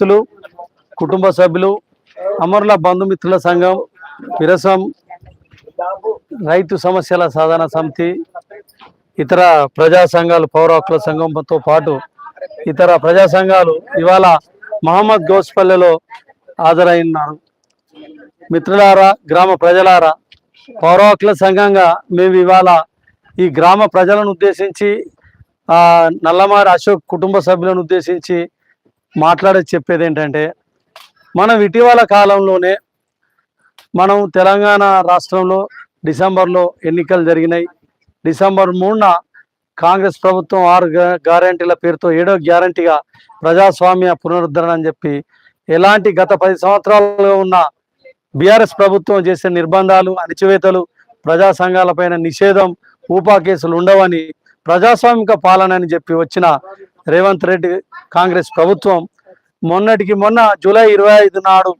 గ్రామస్తులు కుటుంబ సభ్యులు అమరుల బంధుమిత్రుల సంఘం విరసం రైతు సమస్యల సాధన సమితి ఇతర ప్రజా సంఘాలు పౌర హక్కుల సంఘంతో పాటు ఇతర ప్రజా సంఘాలు ఇవాళ మహమ్మద్ గోస్పల్లెలో హాజరైనారు. మిత్రులారా గ్రామ ప్రజలారా పౌర హక్కుల సంఘంగా మేము ఇవాళ ఈ గ్రామ ప్రజలను ఉద్దేశించి నల్లమారి అశోక్ కుటుంబ సభ్యులను ఉద్దేశించి మాట్లాడే చెప్పేది ఏంటంటే మనం ఇటీవల కాలంలోనే మనం తెలంగాణ రాష్ట్రంలో డిసెంబర్లో ఎన్నికలు జరిగినాయి. డిసెంబర్ మూడున కాంగ్రెస్ ప్రభుత్వం ఆరు గ్యారంటీల పేరుతో ఏడో గ్యారంటీగా ప్రజాస్వామ్య పునరుద్ధరణ అని చెప్పి ఎలాంటి గత పది సంవత్సరాలుగా ఉన్న బీఆర్ఎస్ ప్రభుత్వం చేసే నిర్బంధాలు అణిచివేతలు ప్రజా సంఘాలపైన నిషేధం ఊపా కేసులు ఉండవని ప్రజాస్వామిక పాలన అని చెప్పి వచ్చిన రేవంత్ రెడ్డి కాంగ్రెస్ ప్రభుత్వం. మొన్నటికి మొన్న జూలై ఇరవై ఐదు నాడు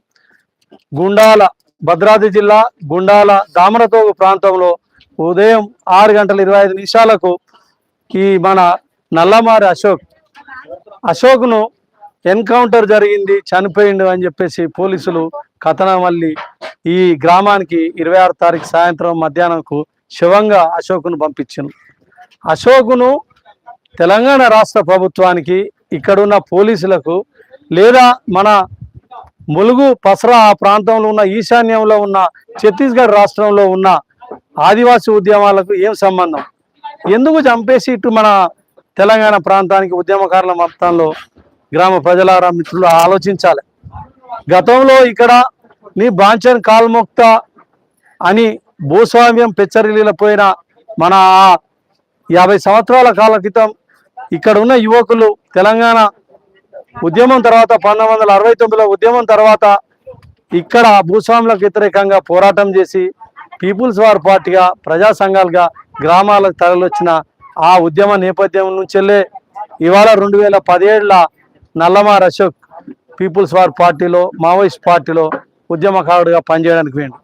గుండాల భద్రాద్రి జిల్లా గుండాల దామరతోగు ప్రాంతంలో ఉదయం ఆరు గంటల ఇరవై ఐదు నిమిషాలకు ఈ మన నల్లమారి అశోక్ అశోక్ను ఎన్కౌంటర్ జరిగింది చనిపోయిండు అని చెప్పేసి పోలీసులు కథనం ఈ గ్రామానికి ఇరవై ఆరు తారీఖు సాయంత్రం మధ్యాహ్నంకు శివంగా అశోక్ను పంపించాను అశోకును తెలంగాణ రాష్ట్ర ప్రభుత్వానికి ఇక్కడున్న పోలీసులకు లేదా మన ములుగు పసరా ఆ ప్రాంతంలో ఉన్న ఈశాన్యంలో ఉన్న ఛత్తీస్గఢ్ రాష్ట్రంలో ఉన్న ఆదివాసీ ఉద్యమాలకు ఏం సంబంధం? ఎందుకు చంపేసి ఇటు మన తెలంగాణ ప్రాంతానికి ఉద్యమకారుల మొత్తంలో గ్రామ ప్రజలారా మిత్రులు ఆలోచించాలి? గతంలో ఇక్కడ నీ బాంచన్ కాల్ముక్త అని భూస్వామ్యం పెచ్చరిల్లిపోయిన మన యాభై సంవత్సరాల కాల క్రితం ఇక్కడ ఉన్న యువకులు తెలంగాణ ఉద్యమం తర్వాత పంతొమ్మిది వందల అరవై తొమ్మిదిలో ఉద్యమం తర్వాత ఇక్కడ భూస్వాములకు వ్యతిరేకంగా పోరాటం చేసి పీపుల్స్ వార్ పార్టీగా ప్రజా సంఘాలుగా గ్రామాలకు తరలివచ్చిన ఆ ఉద్యమ నేపథ్యం నుంచెల్లే ఇవాళ రెండు వేల పదిహేడుల నల్లమార్ అశోక్ పీపుల్స్ వార్ పార్టీలో మావోయిస్ట్ పార్టీలో ఉద్యమకారుడిగా పనిచేయడానికి పోయిండు.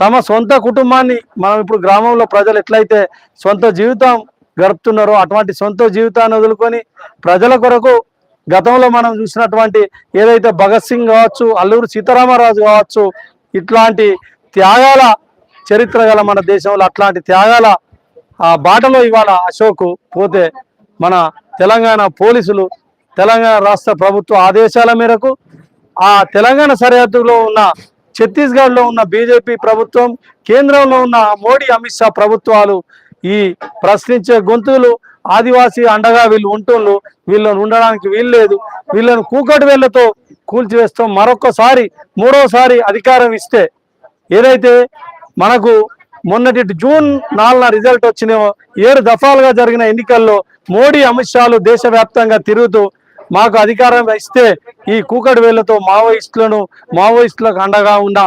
తమ సొంత కుటుంబాన్ని మనం ఇప్పుడు గ్రామంలో ప్రజలు ఎట్లయితే సొంత జీవితం గడుపుతున్నారో అటువంటి సొంత జీవితాన్ని వదులుకొని ప్రజల కొరకు గతంలో మనం చూసినటువంటి ఏదైతే భగత్ సింగ్ కావచ్చు అల్లూరు సీతారామరాజు కావచ్చు ఇట్లాంటి త్యాగాల చరిత్ర గల మన దేశంలో అట్లాంటి త్యాగాల ఆ బాటలో ఇవాళ అశోక్ పోతే మన తెలంగాణ పోలీసులు తెలంగాణ రాష్ట్ర ప్రభుత్వ ఆదేశాల మేరకు ఆ తెలంగాణ సరిహద్దులో ఉన్న ఛత్తీస్గఢ్లో ఉన్న బీజేపీ ప్రభుత్వం కేంద్రంలో ఉన్న మోడీ అమిత్ షా ప్రభుత్వాలు ఈ ప్రశ్నించే గొంతులు ఆదివాసీ అండగా వీళ్ళు ఉంటుళ్ళు వీళ్ళను ఉండడానికి వీల్లేదు వీళ్ళను కూకటి వేళ్ళతో కూల్చివేస్తాం. మరొకసారి మూడోసారి అధికారం ఇస్తే ఏదైతే మనకు మొన్నటి జూన్ నాలుగున రిజల్ట్ వచ్చినాయో ఏడు దఫాలుగా జరిగిన ఎన్నికల్లో మోడీ అమిత్ షాలు దేశవ్యాప్తంగా తిరుగుతూ మాకు అధికారం ఇస్తే ఈ కూకటి వేళ్ళతో మావోయిస్టులను మావోయిస్టులకు అండగా ఉన్న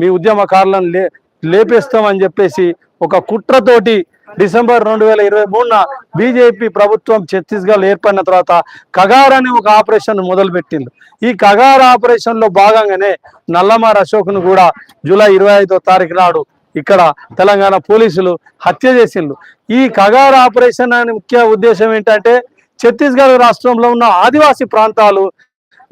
మీ ఉద్యమకారులను లే లేపేస్తామని చెప్పేసి ఒక కుట్రతోటి డిసెంబర్ రెండు వేల ఇరవై మూడున బీజేపీ ప్రభుత్వం ఛత్తీస్గఢ్ ఏర్పడిన తర్వాత కగార్ అనే ఒక ఆపరేషన్ మొదలుపెట్టింది. ఈ కగార్ ఆపరేషన్లో భాగంగానే నల్లమార్ అశోక్ను కూడా జూలై ఇరవై ఐదో తారీఖు నాడు ఇక్కడ తెలంగాణ పోలీసులు హత్య చేసిండ్రు. ఈ కగార్ ఆపరేషన్ అనే ముఖ్య ఉద్దేశం ఏంటంటే ఛత్తీస్గఢ్ రాష్ట్రంలో ఉన్న ఆదివాసీ ప్రాంతాలు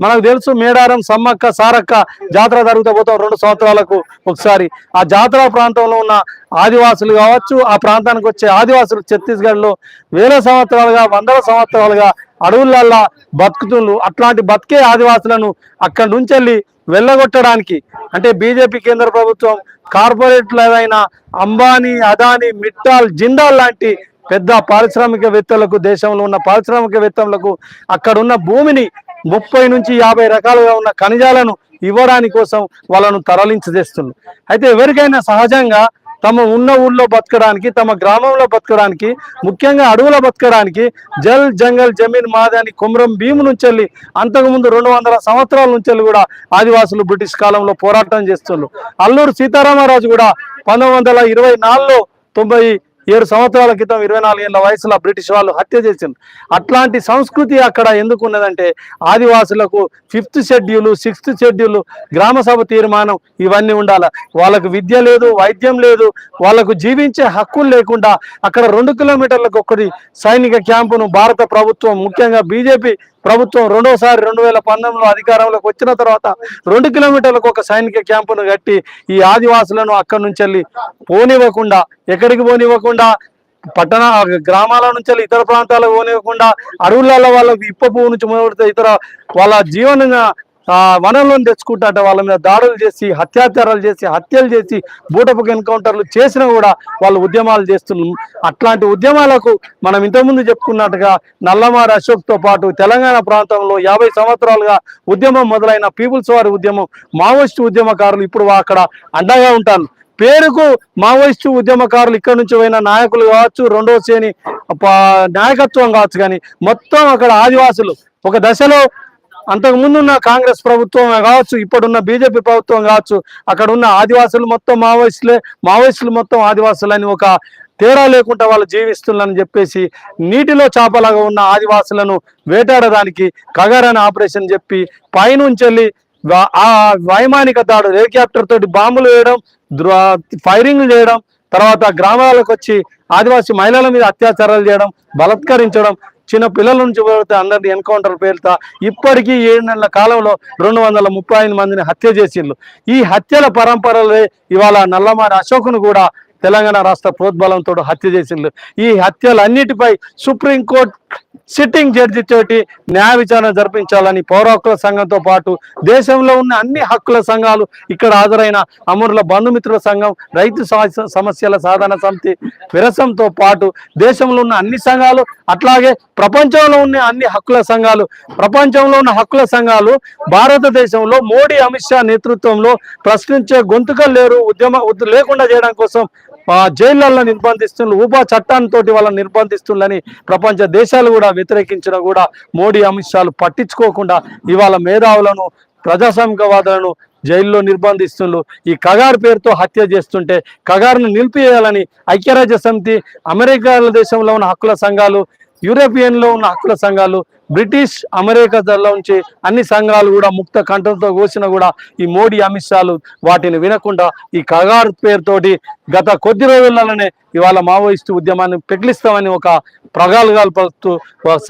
మనకు తెలుసు మేడారం సమ్మక్క సారక్క జాతర జరుగుతూ పోతాం రెండు సంవత్సరాలకు ఒకసారి. ఆ జాతర ప్రాంతంలో ఉన్న ఆదివాసులు కావచ్చు ఆ ప్రాంతానికి వచ్చే ఆదివాసులు ఛత్తీస్గఢ్లో వేల సంవత్సరాలుగా వందల సంవత్సరాలుగా అడవులల్లా బతుకుతుండ్రు. అట్లాంటి బతికే ఆదివాసులను అక్కడి నుంచి వెళ్ళి వెళ్ళగొట్టడానికి అంటే బీజేపీ కేంద్ర ప్రభుత్వం కార్పొరేట్లు ఏదైనా అంబానీ అదానీ మిట్టాల్ జిందాల్ లాంటి పెద్ద పారిశ్రామికవేత్తలకు దేశంలో ఉన్న పారిశ్రామికవేత్తలకు అక్కడున్న భూమిని ముప్పై నుంచి యాభై రకాలుగా ఉన్న ఖనిజాలను ఇవ్వడానికి కోసం వాళ్ళను తరలించజేస్తున్నారు అయితే ఎవరికైనా సహజంగా తమ ఉన్న ఊళ్ళో బతకడానికి తమ గ్రామంలో బతకడానికి ముఖ్యంగా అడవులో బతకడానికి జల్ జంగల్ జమీన్ మాదని కుమ్రం భీము నుంచి వెళ్ళి అంతకుముందు రెండు వందల సంవత్సరాల నుంచి వెళ్ళి కూడా ఆదివాసులు బ్రిటిష్ కాలంలో పోరాటం చేస్తున్నారు అల్లూరు సీతారామరాజు కూడా పంతొమ్మిది వందల ఇరవై నాలుగులో తొంభై ఏడు సంవత్సరాల క్రితం ఇరవై నాలుగేళ్ళ వయసులో బ్రిటిష్ వాళ్ళు హత్య చేసింది అట్లాంటి సంస్కృతి అక్కడ ఎందుకు ఉన్నదంటే ఆదివాసులకు ఫిఫ్త్ షెడ్యూల్ సిక్స్త్ షెడ్యూల్ గ్రామ సభ తీర్మానం ఇవన్నీ ఉండాలి. వాళ్ళకు విద్య లేదు వైద్యం లేదు వాళ్ళకు జీవించే హక్కులు లేకుండా అక్కడ రెండు కిలోమీటర్లకు ఒకటి సైనిక క్యాంపును భారత ప్రభుత్వం ముఖ్యంగా బీజేపీ ప్రభుత్వం రెండోసారి రెండు వేల పంతొమ్మిదిలో అధికారంలోకి వచ్చిన తర్వాత రెండు కిలోమీటర్లకు ఒక సైనిక క్యాంపును కట్టి ఈ ఆదివాసులను అక్కడి నుంచి వెళ్ళి పోనివ్వకుండా ఎక్కడికి పోనివ్వకుండా పట్టణ గ్రామాల నుంచి వెళ్ళి ఇతర ప్రాంతాలకు పోనివ్వకుండా అడవులలో వాళ్ళకి ఇప్ప పువ్వు నుంచి మొదలుపెడితే ఇతర వాళ్ళ జీవనంగా వనంలో వనంలోని తెచ్చుకుంటాట వాళ్ళ మీద దాడులు చేసి హత్యాచారాలు చేసి హత్యలు చేసి బూటపు ఎన్కౌంటర్లు చేసినా కూడా వాళ్ళు ఉద్యమాలు చేస్తున్నాం అట్లాంటి ఉద్యమాలకు మనం ఇంతకుముందు చెప్పుకున్నట్టుగా నల్లమారి అశోక్తో పాటు తెలంగాణ ప్రాంతంలో యాభై సంవత్సరాలుగా ఉద్యమం మొదలైన పీపుల్స్ వారి ఉద్యమం మావోయిస్టు ఉద్యమకారులు ఇప్పుడు అక్కడ అండగా ఉంటారు. పేరుకు మావోయిస్టు ఉద్యమకారులు ఇక్కడ నుంచి పోయిన నాయకులు కావచ్చు రెండో శ్రేణి నాయకత్వం కావచ్చు కానీ మొత్తం అక్కడ ఆదివాసులు. ఒక దశలో అంతకుముందున్న కాంగ్రెస్ ప్రభుత్వం కావచ్చు ఇప్పుడున్న బీజేపీ ప్రభుత్వం కావచ్చు అక్కడ ఉన్న ఆదివాసులు మొత్తం మావోయిస్టులే మావోయిస్టులు మొత్తం ఆదివాసులని ఒక తేడా లేకుండా వాళ్ళు జీవిస్తున్నారని చెప్పేసి నీటిలో చేపలాగా ఉన్న ఆదివాసులను వేటాడడానికి కగరని ఆపరేషన్ చెప్పి పైనుంచి వెళ్ళి ఆ వైమానిక దాడు హెలికాప్టర్ తోటి బాంబులు వేయడం ఫైరింగ్లు చేయడం తర్వాత గ్రామాలకు వచ్చి ఆదివాసీ మహిళల మీద అత్యాచారాలు చేయడం బలత్కరించడం చిన్న పిల్లల నుంచి పోతే అందరిని ఎన్కౌంటర్ పేరుతా ఇప్పటికీ ఏడు నెలల కాలంలో రెండు వందల ముప్పై ఐదు మందిని హత్య చేసిండ్రు ఈ హత్యల పరంపరలే ఇవాళ నల్లమారి అశోకును కూడా తెలంగాణ రాష్ట్ర ప్రోద్బలంతో హత్య చేసిండ్రు ఈ హత్యలన్నిటిపై సుప్రీంకోర్టు సిట్టింగ్ జడ్జి తోటి న్యాయ విచారణ జరిపించాలని పౌర హక్కుల సంఘంతో పాటు దేశంలో ఉన్న అన్ని హక్కుల సంఘాలు ఇక్కడ హాజరైన అమరుల బంధుమిత్రుల సంఘం రైతు సమస్యల సాధన సమితి విరసంతో పాటు దేశంలో ఉన్న అన్ని సంఘాలు అట్లాగే ప్రపంచంలో ఉన్న అన్ని హక్కుల సంఘాలు ప్రపంచంలో ఉన్న హక్కుల సంఘాలు భారతదేశంలో మోడీ అమిత్ షా నేతృత్వంలో ప్రశ్నించే గొంతుకలు లేరు ఉద్యమ లేకుండా చేయడం కోసం జైళ్ళలో నిర్బంధిస్తుండ్రు నిర్బంధిస్తున్నారు ఉపా చట్టాంతో వాళ్ళని నిర్బంధిస్తుందని ప్రపంచ దేశాలు కూడా వ్యతిరేకించిన కూడా మోడీ అమిత్ షాలు పట్టించుకోకుండా ఇవాళ మేధావులను ప్రజాస్వామికవాదులను జైల్లో నిర్బంధిస్తుండ్రు. ఈ కగార్ పేరుతో హత్య చేస్తుంటే కగార్ను నిలిపివేయాలని ఐక్యరాజ్య సమితి అమెరికా దేశంలో ఉన్న హక్కుల సంఘాలు యూరోపియన్లో ఉన్న హక్కుల సంఘాలు బ్రిటిష్ అమెరికా లో నుంచి అన్ని సంఘాలు కూడా ముక్త కంఠంతో కోసిన కూడా ఈ మోడీ అమిత్ షాలు వాటిని వినకుండా ఈ కగార్ పేరుతోటి గత కొద్ది రోజులలోనే ఇవాళ మావోయిస్టు ఉద్యమాన్ని పెకిలిస్తామని ఒక ప్రగాలుగాలు పలుకుతూ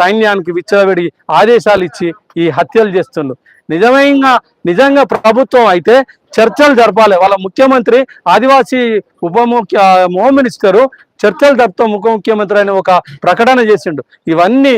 సైన్యానికి విచ్చలవిడి ఆదేశాలు ఇచ్చి ఈ హత్యలు చేస్తుండ్రు. నిజమైన నిజంగా ప్రభుత్వం అయితే చర్చలు జరపాలి. వాళ్ళ ముఖ్యమంత్రి ఆదివాసీ ఉప ముఖ్య హోమ్ మినిస్టరు చర్చలు జరుపుతూ ఉప ముఖ్యమంత్రి అని ఒక ప్రకటన చేసిండు. ఇవన్నీ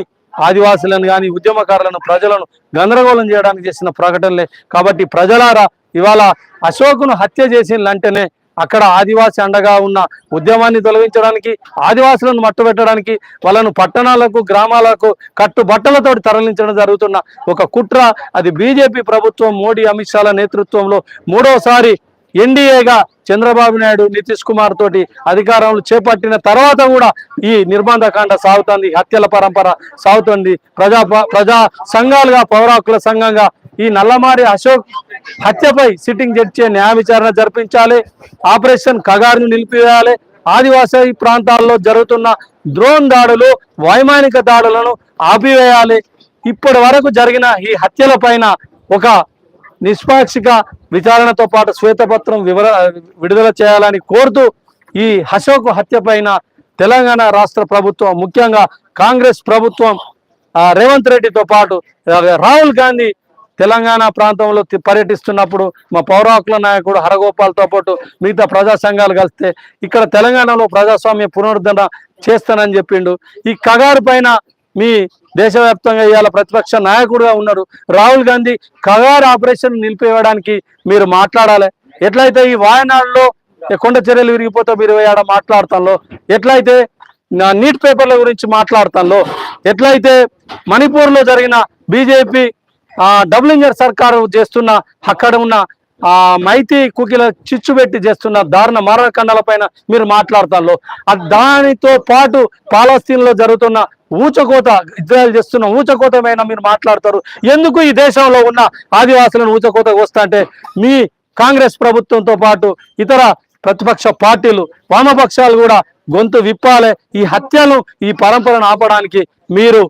ఆదివాసులను కానీ ఉద్యమకారులను ప్రజలను గందరగోళం చేయడానికి చేసిన ప్రకటనలే. కాబట్టి ప్రజలారా ఇవాళ అశోకును హత్య చేసిందంటేనే అక్కడ ఆదివాసి అండగా ఉన్న ఉద్యమాన్ని తొలగించడానికి ఆదివాసులను మట్టుబెట్టడానికి వాళ్ళను పట్టణాలకు గ్రామాలకు కట్టు బట్టలతో తరలించడం జరుగుతున్న ఒక కుట్ర. అది బీజేపీ ప్రభుత్వం మోడీ అమిత్ షాల నేతృత్వంలో మూడోసారి ఎన్డీఏగా చంద్రబాబు నాయుడు నితీష్ కుమార్ తోటి అధికారంలో చేపట్టిన తర్వాత కూడా ఈ నిర్బంధకాండ సాగుతుంది. హత్యల పరంపర సాగుతుంది. ప్రజా ప్రజా సంఘాలుగా పౌరాకుల సంఘంగా ఈ నల్లమారి అశోక్ హత్యపై సిట్టింగ్ జడ్జి న్యాయ విచారణ జరిపించాలి. ఆపరేషన్ కగారును నిలిపివేయాలి. ఆదివాసీ ప్రాంతాల్లో జరుగుతున్న డ్రోన్ దాడులు వైమానిక దాడులను ఆపివేయాలి. ఇప్పటి వరకు జరిగిన ఈ హత్యల పైన ఒక నిష్పాక్షిక విచారణతో పాటు శ్వేతపత్రం వివర విడుదల చేయాలని కోరుతూ ఈ అశోక్ హత్య పైన తెలంగాణ రాష్ట్ర ప్రభుత్వం ముఖ్యంగా కాంగ్రెస్ ప్రభుత్వం రేవంత్ రెడ్డితో పాటు రాహుల్ గాంధీ తెలంగాణ ప్రాంతంలో పర్యటిస్తున్నప్పుడు మా పౌరాకుల నాయకుడు హరగోపాల్తో పాటు మిగతా ప్రజా సంఘాలు కలిస్తే ఇక్కడ తెలంగాణలో ప్రజాస్వామ్య పునరుద్ధరణ చేస్తానని చెప్పిండు. ఈ కగారు పైన మీ దేశవ్యాప్తంగా ఇవాళ ప్రతిపక్ష నాయకుడుగా ఉన్నారు రాహుల్ గాంధీ కగారు ఆపరేషన్ నిలిపివేయడానికి మీరు మాట్లాడాలి. ఎట్లయితే ఈ వాయనాడులో కొండ చర్యలు విరిగిపోతే మీరు ఆడ మాట్లాడతాంలో ఎట్లయితే నా నీట్ పేపర్ల గురించి మాట్లాడతాంలో ఎట్లయితే మణిపూర్లో జరిగిన బీజేపీ ఆ ఇంజన్ సర్కారు చేస్తున్న అక్కడ ఉన్న ఆ మైతి కుకిల చిచ్చు పెట్టి చేస్తున్న దారుణ మరణకండాల పైన మీరు మాట్లాడతారు దానితో పాటు పాలస్తీన్లో జరుగుతున్న ఊచకోత ఇజ్రాయల్ చేస్తున్న ఊచకోత పైన మీరు మాట్లాడతారు. ఎందుకు ఈ దేశంలో ఉన్న ఆదివాసులను ఊచకోత వస్తా మీ కాంగ్రెస్ ప్రభుత్వంతో పాటు ఇతర ప్రతిపక్ష పార్టీలు వామపక్షాలు కూడా గొంతు విప్పాలే. ఈ హత్యను ఈ పరంపరను ఆపడానికి మీరు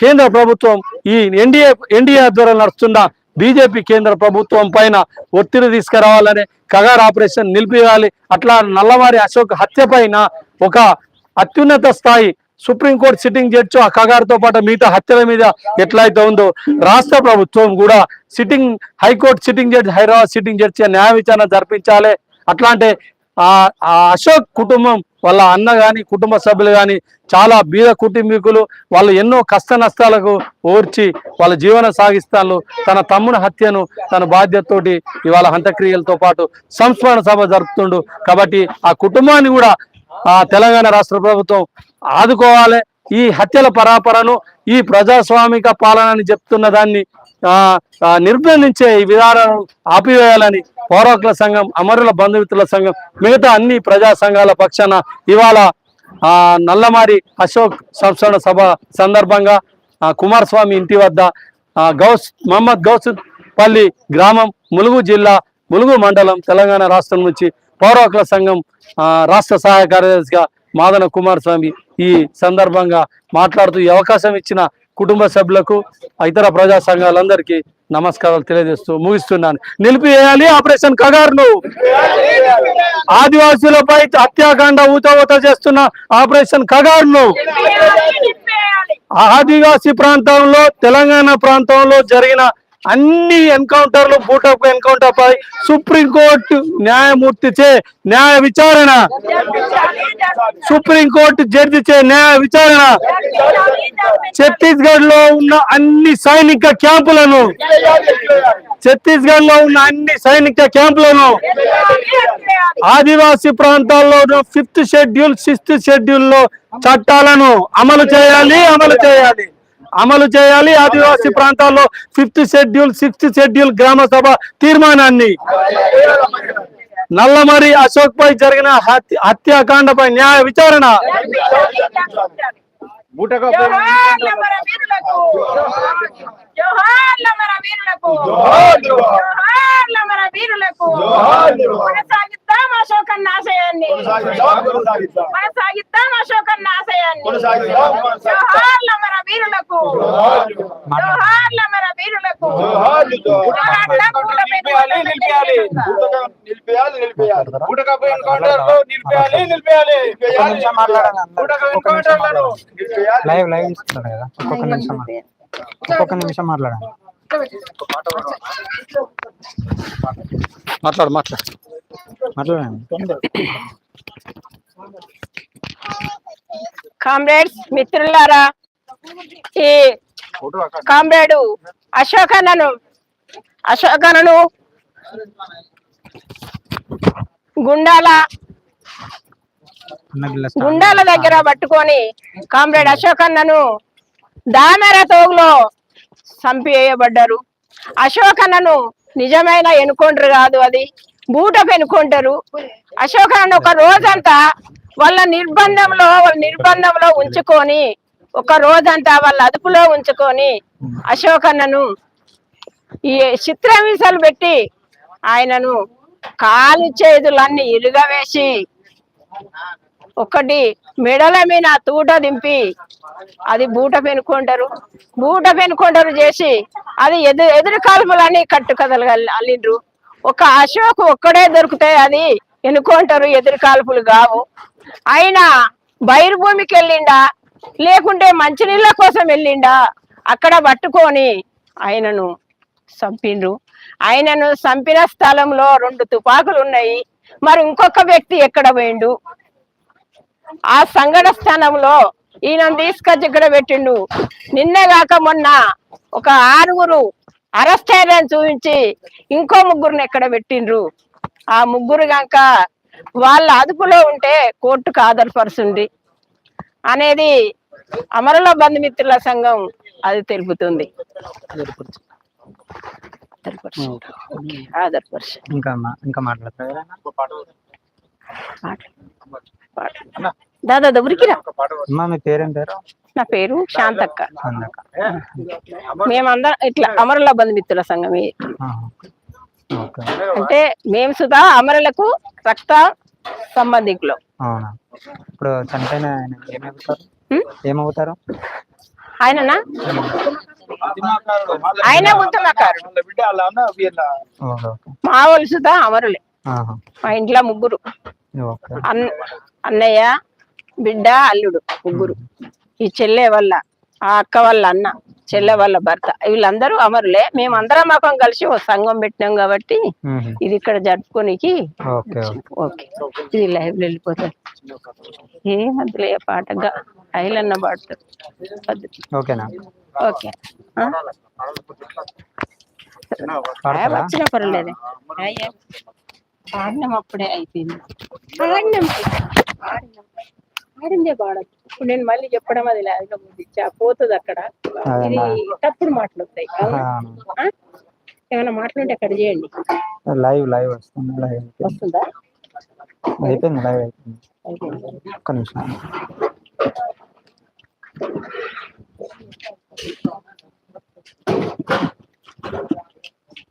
కేంద్ర ప్రభుత్వం ఈ ఎన్డీఏ ఎన్డీఏ ఆధ్వర్యంలో నడుస్తున్న బీజేపీ కేంద్ర ప్రభుత్వం పైన ఒత్తిడి తీసుకురావాలని కగార్ ఆపరేషన్ నిలిపివేయాలి. అట్లా నల్లవారి అశోక్ హత్య పైన ఒక అత్యున్నత స్థాయి సుప్రీంకోర్టు సిట్టింగ్ జడ్జి ఆ కగారుతో పాటు మిగతా హత్యల మీద ఎట్లయితే ఉందో రాష్ట్ర ప్రభుత్వం కూడా sitting high court sitting judge Hyderabad sitting judge న్యాయ విచారణ జరిపించాలి. అట్లాంటి ఆ ఆ అశోక్ కుటుంబం వాళ్ళ అన్న కానీ కుటుంబ సభ్యులు కానీ చాలా బీద కుటుంబీకులు వాళ్ళు ఎన్నో కష్ట నష్టాలకు ఓర్చి వాళ్ళ జీవన సాగిస్తాను తన తమ్ముని హత్యను తన బాధ్యతతోటి ఇవాళ అంత్యక్రియలతో పాటు సంస్మరణ సభ జరుపుతుండు. కాబట్టి ఆ కుటుంబాన్ని కూడా ఆ తెలంగాణ రాష్ట్ర ప్రభుత్వం ఆదుకోవాలి. ఈ హత్యల పరాపరను ఈ ప్రజాస్వామిక పాలన అని చెప్తున్న దాన్ని ఆ, నిర్బంధించే ఈ విధానాలను ఆపివేయాలని పౌరకుల సంఘం అమరుల బంధుమిత్రుల సంఘం మిగతా అన్ని ప్రజా సంఘాల పక్షాన ఇవాళ నల్లమారి అశోక్ సంస్మరణ సభ సందర్భంగా కుమారస్వామి ఇంటి వద్ద గౌస్ మహమ్మద్ గౌస్ పల్లి గ్రామం ములుగు జిల్లా ములుగు మండలం తెలంగాణ రాష్ట్రం నుంచి పౌరకుల సంఘం రాష్ట్ర సహాయ కార్యదర్శిగా మాదన కుమారస్వామి ఈ సందర్భంగా మాట్లాడుతూ ఈ అవకాశం ఇచ్చిన కుటుంబ సభ్యులకు ఇతర ప్రజా సంఘాలందరికీ నమస్కారాలు తెలియజేస్తూ ముగిస్తున్నాను. నిలిపివేయాలి ఆపరేషన్ కగారును. ఆదివాసులపై హత్యాకాండ ఊత చేస్తున్న ఆపరేషన్ కగారును. ఆదివాసీ ప్రాంతంలో తెలంగాణ ప్రాంతంలో జరిగిన అన్ని ఎన్కౌంటర్లు బూటప్ ఎన్కౌంటర్ పై సుప్రీంకోర్టు న్యాయమూర్తిచే న్యాయ విచారణ. సుప్రీంకోర్టు జడ్జిచే న్యాయ విచారణ. ఛత్తీస్గఢ్లో ఉన్న అన్ని సైనిక క్యాంపులను. ఛత్తీస్గఢ్లో ఉన్న అన్ని సైనిక క్యాంపులను. ఆదివాసీ ప్రాంతాల్లో ఫిఫ్త్ షెడ్యూల్ సిక్స్త్ షెడ్యూల్లో చట్టాలను అమలు చేయాలి అమలు చేయాలి. అమలు చేయాలి ఆదివాసీ ప్రాంతాల్లో ఫిఫ్త్ షెడ్యూల్ సిక్స్త్ షెడ్యూల్ గ్రామ సభ తీర్మానాన్ని నల్లమరి అశోక్ పై జరిగిన హత్య హత్యాకాండపై న్యాయ విచారణ జోహార్ల మన వీరులకు జోహార్లు. మన వీరులకు. కొనసాగిద్దాం అశోకన్న ఆశయాన్ని కొనసాగిద్దాం, అశోకన్న ఆశయాన్ని. జోహార్ల మన వీరులకు జోహార్లు. మన వీరులకు నిలిపేయాలి, నిలిపేయాలి. నిలిపేయాలి, నిలిపేయాలి. బూటకపు ఎన్కౌంటర్లు నిలిపేయాలి నిలిపేయాలి ఒక్క నిమిషం ఎన్కౌంటర్లను నిలిపేయాలి. లైవ్ లైవ్ ఇస్తున్నారు కదా ఒక్కొక్క నిమిషం. ఒక్కొక్క నిమిషం మాట్లాడండి మాట్లాడు మాట్లాడు. మాట్లాడండి. కామ్రేడ్స్ మిత్రులారా ఈ కామ్రేడు అశోకన్నను అశోకన్నను గుండాల అన్న గిల్ల స్టార్ట్ గుండాల దగ్గర పట్టుకొని కామ్రేడ్ అశోకన్నను దామెర తోగులో చంపివేయబడ్డారు అశోకన్నను నిజమైన ఎన్కౌంటర్ కాదు అది. బూట ఎన్కౌంటరు అశోకన్నను ఒక రోజంతా వాళ్ళ నిర్బంధంలో వాళ్ళ నిర్బంధంలో ఉంచుకొని ఒక రోజంతా వాళ్ళ అదుపులో ఉంచుకొని అశోకన్నను ఈ చిత్రమీసలు పెట్టి ఆయనను కాలు చేతులన్నీ ఇరుగవేసి ఒకటి మెడల మీద తూట దింపి అది బూట పెనుకుంటారు బూట పెనుకుంటారు చేసి అది ఎదురు ఎదురు కాల్పులని కట్టు కథలు అల్లిండ్రు. ఒక అశోక్ ఒక్కడే దొరుకుతాయి అది ఎన్నుకుంటారు ఎదురు కాల్పులు కావు. ఆయన బైరుభూమికి వెళ్ళిండా లేకుంటే మంచినీళ్ళ కోసం వెళ్ళిండా? అక్కడ పట్టుకొని ఆయనను చంపిండ్రు ఆయనను చంపిన స్థలంలో రెండు తుపాకులు ఉన్నాయి మరి ఇంకొక వ్యక్తి ఎక్కడ పోయిండు? ఆ సంఘటన స్థానంలో ఈయన తీసుకొచ్చి ఇక్కడ పెట్టిండు. నిన్నే కాక మొన్న ఒక ఆరుగురు అరెస్ట్ అయ్యారని చూపించి ఇంకో ముగ్గురిని ఎక్కడ పెట్టిండ్రు? ఆ ముగ్గురు కనుక వాళ్ళ అదుపులో ఉంటే కోర్టుకు ఆధారపరుస్తుంది అనేది అమరుల బంధుమిత్రుల సంఘం అది తెలుపుతుంది. ఇంకా మాట్లాడతారు. దాదా దగ్గరికిరా అమ్మా మీ పేరేం పేరు? నా పేరు శాంతక్క. మేమందరం ఇట్లా అమరుల బంధుమిత్రుల సంఘం అంటే మేము సుధా అమరులకు రక్త సంబంధికులు. అవునా? ఇప్పుడు చనిపోయిన ఏమవుతారు? ఆయననా? ఆయన మా వాళ్ళు సుధా అమరులే. మా ఇంట్లో ముగ్గురు. అన్నయ్య బిడ్డ అల్లుడు ముగ్గురు. ఈ చెల్లె వల్ల ఆ అక్క వాళ్ళ అన్న చెల్లె వాళ్ళ భర్త. వీళ్ళందరూ అమరులే. మేమందరం మాకం కలిసి ఒక సంఘం పెట్టినాం కాబట్టి. ఇది ఇక్కడ జరుపుకోనికి ఓకే ఓకే. ఓకే. ఇది లైవ్లో వెళ్ళిపోతారు. ఏం వద్దులే పాటగా ఐలన్న పాడతారు. ఓకేనా? ఓకే. వచ్చినా పర్వాలేదే. అయ్యే. పాడినాం అప్పుడే అయిపోయింది. పాడినాం పాడినాం. ఆడిందే వాడదు ఇప్పుడు నేను మళ్ళీ చెప్పడం అది లేదు ముందు ఇచ్చా పోతుంది అక్కడ. ఇది తప్పుడు మాటలు వస్తాయి. ఏమైనా మాట్లాడి అక్కడ చేయండి. లైవ్ లైవ్ వస్తుంది? లైవ్ వస్తుందా? అయిపోయింది లైవ్ అయిపోయింది. ఒక్క నిమిషం.